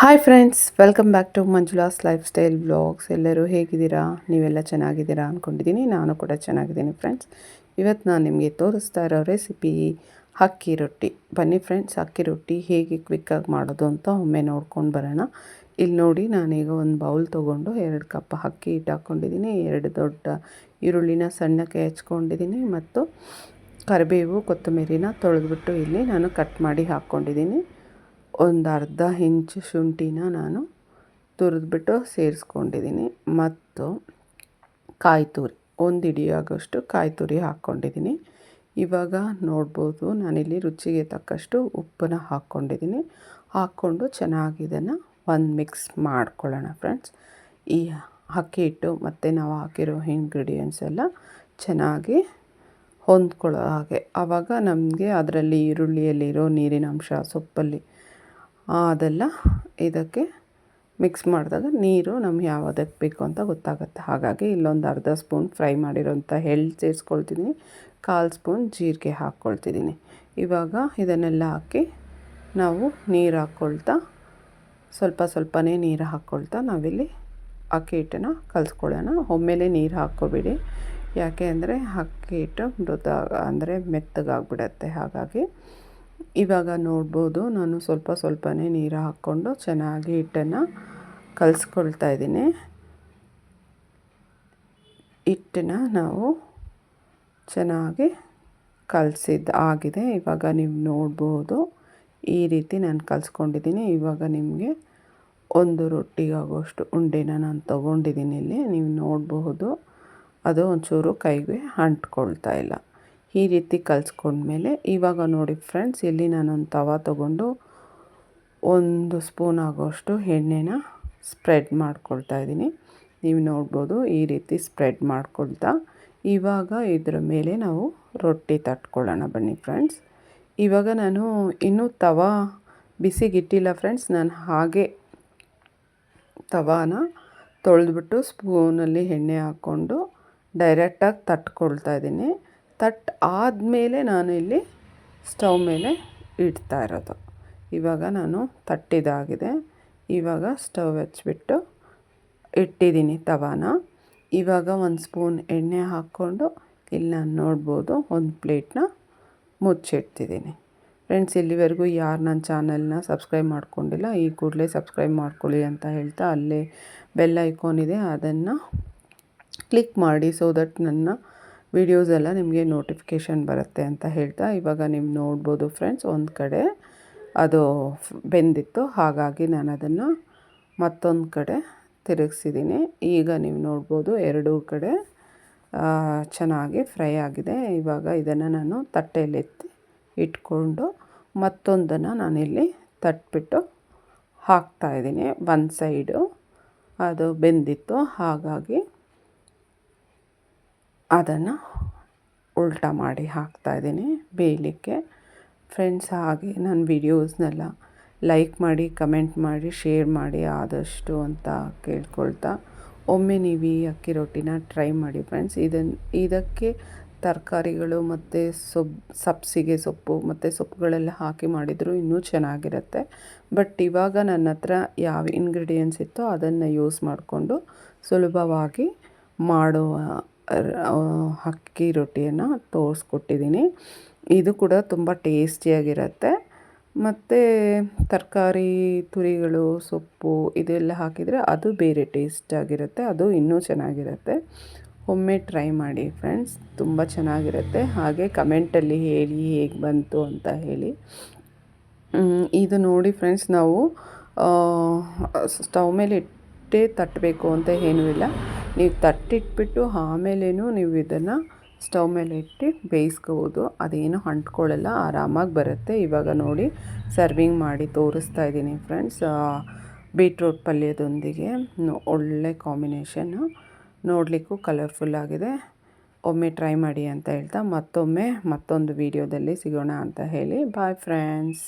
Hi friends welcome back to Manjula's lifestyle blogs ಎಲ್ಲರೂ ಹೇಗಿದ್ದೀರಾ? ನೀವೆಲ್ಲ ಚೆನ್ನಾಗಿದ್ದೀರಾ ಅಂದ್ಕೊಂಡಿದ್ದೀನಿ ನಾನು ಕೂಡ ಚೆನ್ನಾಗಿದ್ದೀನಿ ಫ್ರೆಂಡ್ಸ್ ಇವತ್ತು ನಾನು ನಿಮಗೆ ತೋರಿಸ್ತಾ ಇರೋ ರೆಸಿಪಿ ಅಕ್ಕಿ ರೊಟ್ಟಿ. ಬನ್ನಿ ಫ್ರೆಂಡ್ಸ್ ಅಕ್ಕಿ ರೊಟ್ಟಿ ಹೇಗೆ ಕ್ವಿಕ್ಕಾಗಿ ಮಾಡೋದು ಅಂತ ಒಮ್ಮೆ ನೋಡ್ಕೊಂಡು ಬರೋಣ. ಇಲ್ಲಿ ನೋಡಿ, ನಾನೀಗ ಒಂದು ಬೌಲ್ ತೊಗೊಂಡು ಎರಡು ಕಪ್ ಅಕ್ಕಿ ಹಿಟ್ಟು ಹಾಕ್ಕೊಂಡಿದ್ದೀನಿ, ಎರಡು ದೊಡ್ಡ ಈರುಳ್ಳಿನ ಸಣ್ಣಕ್ಕೆ ಹೆಚ್ಕೊಂಡಿದ್ದೀನಿ ಮತ್ತು ಕರಿಬೇವು, ಕೊತ್ತಂಬರಿನ ತೊಳೆದ್ಬಿಟ್ಟು ಇಲ್ಲಿ ನಾನು ಕಟ್ ಮಾಡಿ ಹಾಕ್ಕೊಂಡಿದ್ದೀನಿ. ಒಂದು ಅರ್ಧ ಇಂಚು ಶುಂಠಿನ ನಾನು ತುರಿದ್ಬಿಟ್ಟು ಸೇರಿಸ್ಕೊಂಡಿದ್ದೀನಿ. ಮತ್ತು ಕಾಯಿ ತುರಿ, ಒಂದು ಹಿಡಿಯಾಗೋಷ್ಟು ಕಾಯಿ ತುರಿ ಹಾಕ್ಕೊಂಡಿದ್ದೀನಿ. ಇವಾಗ ನೋಡ್ಬೋದು ನಾನಿಲ್ಲಿ ರುಚಿಗೆ ತಕ್ಕಷ್ಟು ಉಪ್ಪನ್ನ ಹಾಕ್ಕೊಂಡಿದ್ದೀನಿ. ಹಾಕ್ಕೊಂಡು ಚೆನ್ನಾಗಿ ಇದನ್ನು ಒಂದು ಮಿಕ್ಸ್ ಮಾಡ್ಕೊಳ್ಳೋಣ ಫ್ರೆಂಡ್ಸ್. ಈ ಅಕ್ಕಿ ಹಿಟ್ಟು ಮತ್ತು ನಾವು ಹಾಕಿರೋ ಇಂಗ್ರೀಡಿಯೆಂಟ್ಸ್ ಎಲ್ಲ ಚೆನ್ನಾಗಿ ಹೊಂದ್ಕೊಳ್ಳೋ ಹಾಗೆ. ಆವಾಗ ನಮಗೆ ಅದರಲ್ಲಿ ಈರುಳ್ಳಿಯಲ್ಲಿರೋ ನೀರಿನ ಅಂಶ, ಸೊಪ್ಪಲ್ಲಿ ಅದೆಲ್ಲ ಇದಕ್ಕೆ ಮಿಕ್ಸ್ ಮಾಡಿದಾಗ ನೀರು ನಮ್ಗೆ ಯಾವುದಕ್ಕೆ ಬೇಕು ಅಂತ ಗೊತ್ತಾಗುತ್ತೆ. ಹಾಗಾಗಿ ಇಲ್ಲೊಂದು ಅರ್ಧ ಸ್ಪೂನ್ ಫ್ರೈ ಮಾಡಿರೋಂಥ ಎಳ್ಳು ಸೇರಿಸ್ಕೊಳ್ತಿದ್ದೀನಿ. ಕಾಲು ಸ್ಪೂನ್ ಜೀರಿಗೆ ಹಾಕ್ಕೊಳ್ತಿದ್ದೀನಿ. ಇವಾಗ ಇದನ್ನೆಲ್ಲ ಹಾಕಿ ನಾವು ನೀರು ಹಾಕ್ಕೊಳ್ತಾ, ಸ್ವಲ್ಪ ಸ್ವಲ್ಪನೇ ನೀರು ಹಾಕ್ಕೊಳ್ತಾ ನಾವಿಲ್ಲಿ ಅಕ್ಕಿ ಹಿಟ್ಟನ್ನು ಕಲಿಸ್ಕೊಳ್ಳೋಣ. ಒಮ್ಮೆಲೆ ನೀರು ಹಾಕ್ಕೋಬೇಡಿ. ಯಾಕೆ ಅಂದರೆ ಅಕ್ಕಿ ಹಿಟ್ಟು ಮೃದ, ಅಂದರೆ ಮೆತ್ತಗಾಗ್ಬಿಡತ್ತೆ. ಹಾಗಾಗಿ ಇವಾಗ ನೋಡ್ಬೋದು. ನಾನು ಸ್ವಲ್ಪ ಸ್ವಲ್ಪನೇ ನೀರು ಹಾಕ್ಕೊಂಡು ಚೆನ್ನಾಗಿ ಹಿಟ್ಟನ್ನು ಕಲಿಸ್ಕೊಳ್ತಾ ಇದ್ದೀನಿ. ಹಿಟ್ಟನ್ನು ನಾವು ಚೆನ್ನಾಗಿ ಕಲಸಿದ್ದು ಆಗಿದೆ. ಇವಾಗ ನೀವು ನೋಡ್ಬೋದು. ಈ ರೀತಿ ನಾನು ಕಲಿಸ್ಕೊಂಡಿದ್ದೀನಿ. ಇವಾಗ ನಿಮಗೆ ಒಂದು ರೊಟ್ಟಿಗಾಗೋಷ್ಟು ಉಂಡೆನ ನಾನು ತೊಗೊಂಡಿದ್ದೀನಿ ಇಲ್ಲಿ. ನೀವು ನೋಡಬಹುದು ಅದು ಒಂಚೂರು ಕೈಗೆ ಅಂಟ್ಕೊಳ್ತಾ ಇಲ್ಲ. ಈ ರೀತಿ ಕಲಿಸ್ಕೊಂಡ್ಮೇಲೆ ಇವಾಗ ನೋಡಿ ಫ್ರೆಂಡ್ಸ್, ಇಲ್ಲಿ ನಾನೊಂದು ತವ ತಗೊಂಡು ಒಂದು ಸ್ಪೂನ್ ಆಗೋಷ್ಟು ಎಣ್ಣೆನ ಸ್ಪ್ರೆಡ್ ಮಾಡ್ಕೊಳ್ತಾ ಇದ್ದೀನಿ. ನೀವು ನೋಡ್ಬೋದು ಈ ರೀತಿ ಸ್ಪ್ರೆಡ್ ಮಾಡ್ಕೊಳ್ತಾ. ಇವಾಗ ಇದರ ಮೇಲೆ ನಾವು ರೊಟ್ಟಿ ತಟ್ಕೊಳ್ಳೋಣ ಬನ್ನಿ ಫ್ರೆಂಡ್ಸ್. ಇವಾಗ ನಾನು ಇನ್ನೂ ತವ ಬಿಸಿಗಿಟ್ಟಿಲ್ಲ ಫ್ರೆಂಡ್ಸ್, ನಾನು ಹಾಗೆ ತವಾನ ತೊಳೆದ್ಬಿಟ್ಟು ಸ್ಪೂನಲ್ಲಿ ಎಣ್ಣೆ ಹಾಕ್ಕೊಂಡು ಡೈರೆಕ್ಟಾಗಿ ತಟ್ಕೊಳ್ತಾ ಇದ್ದೀನಿ. ತಟ್ ಆದಮೇಲೆ ನಾನು ಇಲ್ಲಿ ಸ್ಟವ್ ಮೇಲೆ ಇಡ್ತಾ ಇರೋದು. ಇವಾಗ ನಾನು ತಟ್ಟಿದಾಗಿದೆ. ಇವಾಗ ಸ್ಟವ್ ಹಚ್ಚಿಬಿಟ್ಟು ಇಟ್ಟಿದ್ದೀನಿ ತವಾನ. ಇವಾಗ ಒಂದು ಸ್ಪೂನ್ ಎಣ್ಣೆ ಹಾಕ್ಕೊಂಡು ಇಲ್ಲಿ ನಾನು ನೋಡ್ಬೋದು ಒಂದು ಪ್ಲೇಟ್ನ ಮುಚ್ಚಿಡ್ತಿದ್ದೀನಿ. ಫ್ರೆಂಡ್ಸ್, ಇಲ್ಲಿವರೆಗೂ ಯಾರು ನನ್ನ ಚಾನಲ್ನ ಸಬ್ಸ್ಕ್ರೈಬ್ ಮಾಡ್ಕೊಂಡಿಲ್ಲ, ಈ ಕೂಡಲೇ ಸಬ್ಸ್ಕ್ರೈಬ್ ಮಾಡ್ಕೊಳ್ಳಿ ಅಂತ ಹೇಳ್ತಾ ಅಲ್ಲೇ ಬೆಲ್ ಐಕಾನ್ ಇದೆ, ಅದನ್ನು ಕ್ಲಿಕ್ ಮಾಡಿ ಸೊ ದಟ್ ನನ್ನ ವಿಡಿಯೋಸ್ ಎಲ್ಲ ನಿಮಗೆ ನೋಟಿಫಿಕೇಷನ್ ಬರುತ್ತೆ ಅಂತ ಹೇಳ್ತಾ, ಇವಾಗ ನೀವು ನೋಡ್ಬೋದು ಫ್ರೆಂಡ್ಸ್ ಒಂದು ಕಡೆ. ಅದು ಬೆಂದಿತ್ತು, ಹಾಗಾಗಿ ನಾನು ಅದನ್ನು ಮತ್ತೊಂದು ಕಡೆ ತಿರುಗಿಸಿದ್ದೀನಿ ಈಗ ನೀವು ನೋಡ್ಬೋದು ಎರಡೂ ಕಡೆ ಚೆನ್ನಾಗಿ ಫ್ರೈ ಆಗಿದೆ. ಇವಾಗ ಇದನ್ನು ನಾನು ತಟ್ಟೆಯಲ್ಲಿ ಎತ್ತಿ ಇಟ್ಕೊಂಡು ಮತ್ತೊಂದನ್ನು ನಾನಿಲ್ಲಿ ತಟ್ಬಿಟ್ಟು ಹಾಕ್ತಾಯಿದ್ದೀನಿ ಒಂದು ಸೈಡು ಅದು ಬೆಂದಿತ್ತು, ಹಾಗಾಗಿ ಅದನ್ನು ಉಲ್ಟಾ ಮಾಡಿ ಹಾಕ್ತಾಯಿದ್ದೀನಿ ಬೇಯಲಿಕ್ಕೆ. ಫ್ರೆಂಡ್ಸ್ ಹಾಗೆ ನನ್ನ ವಿಡಿಯೋಸ್ನೆಲ್ಲ ಲೈಕ್ ಮಾಡಿ ಕಮೆಂಟ್ ಮಾಡಿ ಶೇರ್ ಮಾಡಿ ಆದಷ್ಟು ಅಂತ ಕೇಳ್ಕೊಳ್ತಾ ಒಮ್ಮೆ ನೀವು ಈ ಅಕ್ಕಿ ರೊಟ್ಟಿನ ಟ್ರೈ ಮಾಡಿ ಫ್ರೆಂಡ್ಸ್ ಇದನ್ನು ಇದಕ್ಕೆ ತರಕಾರಿಗಳು ಮತ್ತು ಸೊಬ್, ಸಬ್ಸಿಗೆ ಸೊಪ್ಪು ಮತ್ತು ಸೊಪ್ಪುಗಳೆಲ್ಲ ಹಾಕಿ ಮಾಡಿದರೂ ಇನ್ನೂ ಚೆನ್ನಾಗಿರುತ್ತೆ. ಬಟ್ ಇವಾಗ ನನ್ನ ಹತ್ರ ಯಾವ ಇಂಗ್ರೀಡಿಯೆಂಟ್ಸ್ ಇತ್ತೋ ಅದನ್ನು ಯೂಸ್ ಮಾಡಿಕೊಂಡು ಸುಲಭವಾಗಿ ಮಾಡುವ ಅಕ್ಕಿ ರೊಟ್ಟಿಯನ್ನು ತೋರಿಸ್ಕೊಟ್ಟಿದ್ದೀನಿ. ಇದು ಕೂಡ ತುಂಬ ಟೇಸ್ಟಿಯಾಗಿರುತ್ತೆ. ಮತ್ತು ತರಕಾರಿ, ತುರಿಗಳು, ಸೊಪ್ಪು ಇದೆಲ್ಲ ಹಾಕಿದರೆ ಅದು ಬೇರೆ ಟೇಸ್ಟಾಗಿರುತ್ತೆ ಅದು ಇನ್ನೂ ಚೆನ್ನಾಗಿರುತ್ತೆ. ಒಮ್ಮೆ ಟ್ರೈ ಮಾಡಿ ಫ್ರೆಂಡ್ಸ್, ತುಂಬ ಚೆನ್ನಾಗಿರುತ್ತೆ. ಹಾಗೆ ಕಮೆಂಟಲ್ಲಿ ಹೇಳಿ ಹೇಗೆ ಬಂತು ಅಂತ ಹೇಳಿ. ಇದು ನೋಡಿ ಫ್ರೆಂಡ್ಸ್ ನಾವು ಸ್ಟವ್ ಮೇಲೆ ಇಟ್ಟೇ ತಟ್ಟಬೇಕು ಅಂತ ಏನೂ ಇಲ್ಲ. ನೀವು ತಟ್ಟಿಟ್ಬಿಟ್ಟು ಆಮೇಲೇನು ನೀವು ಇದನ್ನು ಸ್ಟವ್ ಮೇಲೆ ಇಟ್ಟು ಬೇಯಿಸ್ಕೋಬೋದು. ಅದೇನು ಅಂಟ್ಕೊಳ್ಳಲ್ಲ, ಆರಾಮಾಗಿ ಬರುತ್ತೆ. ಇವಾಗ ನೋಡಿ ಸರ್ವಿಂಗ್ ಮಾಡಿ ತೋರಿಸ್ತಾ ಇದ್ದೀನಿ ಫ್ರೆಂಡ್ಸ್. ಬೀಟ್ರೂಟ್ ಪಲ್ಯದೊಂದಿಗೆ ಒಳ್ಳೆ ಕಾಂಬಿನೇಷನ್ನು ನೋಡಲಿಕ್ಕೂ ಕಲರ್ಫುಲ್ಲಾಗಿದೆ ಒಮ್ಮೆ ಟ್ರೈ ಮಾಡಿ ಅಂತ ಹೇಳ್ತಾ ಮತ್ತೊಮ್ಮೆ ಮತ್ತೊಂದು ವೀಡಿಯೋದಲ್ಲಿ ಸಿಗೋಣ ಅಂತ ಹೇಳಿ. Bye friends.